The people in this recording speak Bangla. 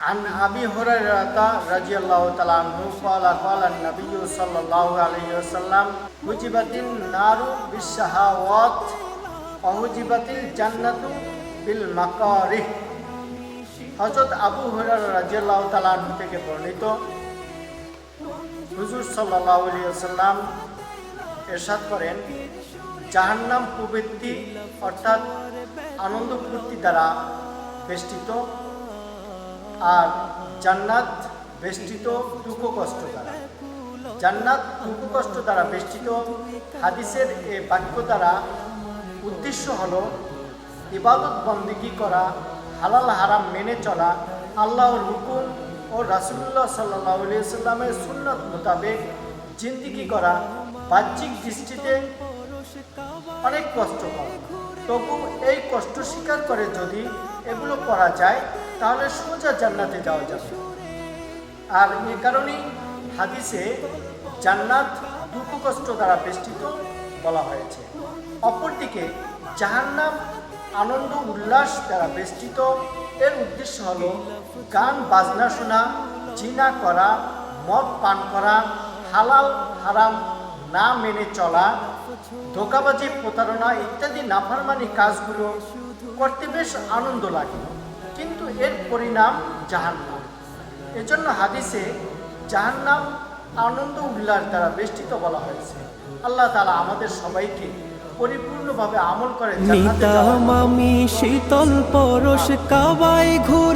عن أبي هريرة رضي الله تعالى عنه قال قال النبي صلى الله عليه وسلم حجبت النار بالشهوات وحجبت الجنة بالمكاره হজরত আবু হুরার রাজিয়াল্লাহ তালান থেকে বর্ণিত হুজুর সাল্লাহ সাল্লাম এরশাদ করেন জাহান্নাম প্রবৃত্তি অর্থাৎ আনন্দ ফুর্তি দ্বারা বেষ্টিত আর জান্নাত বেষ্টিত দুঃখ কষ্ট দ্বারা। জান্নাত দুঃখ কষ্ট দ্বারা বেষ্টিত হাদিসের এ বাক্য দ্বারা উদ্দেশ্য হল ইবাদত বন্দিগি করা, হালাল হারাম মেনে চলা, আল্লাহর হুকুম ও রাসুল্লাহ সাল্লাহ সাল্লামের সুন্নত মোতাবেক জিন্দিগি করা, বাহ্যিক দৃষ্টিতে অনেক কষ্টকর তবু এই কষ্ট স্বীকার করে যদি এগুলো করা যায় তাহলে সোজা জান্নাতে যাওয়া যাবে। আর এ কারণেই হাদিসে জান্নাত দুঃখ কষ্ট দ্বারা বেষ্টিত বলা হয়েছে। অপরদিকে জাহান্নাম আনন্দ উল্লাস দ্বারা বেষ্টিত, এর উদ্দেশ্য হল গান, বাজনা শোনা, জিনা করা, মদ পান করা, হালাল, হারাম না মেনে চলা, ধোকাবাজি, প্রতারণা ইত্যাদি নাফারমানি কাজগুলো করতে বেশ আনন্দ লাগে। কিন্তু এর পরিণাম জাহান্নাম। এজন্য হাদিসে জাহান্নাম আনন্দ উল্লাস দ্বারা বেষ্টিত বলা হয়েছে। আল্লাহ তালা আমাদের সবাইকে পরিপূর্ণভাবে আমল করে শীতল পরশ কাবাই ঘুরে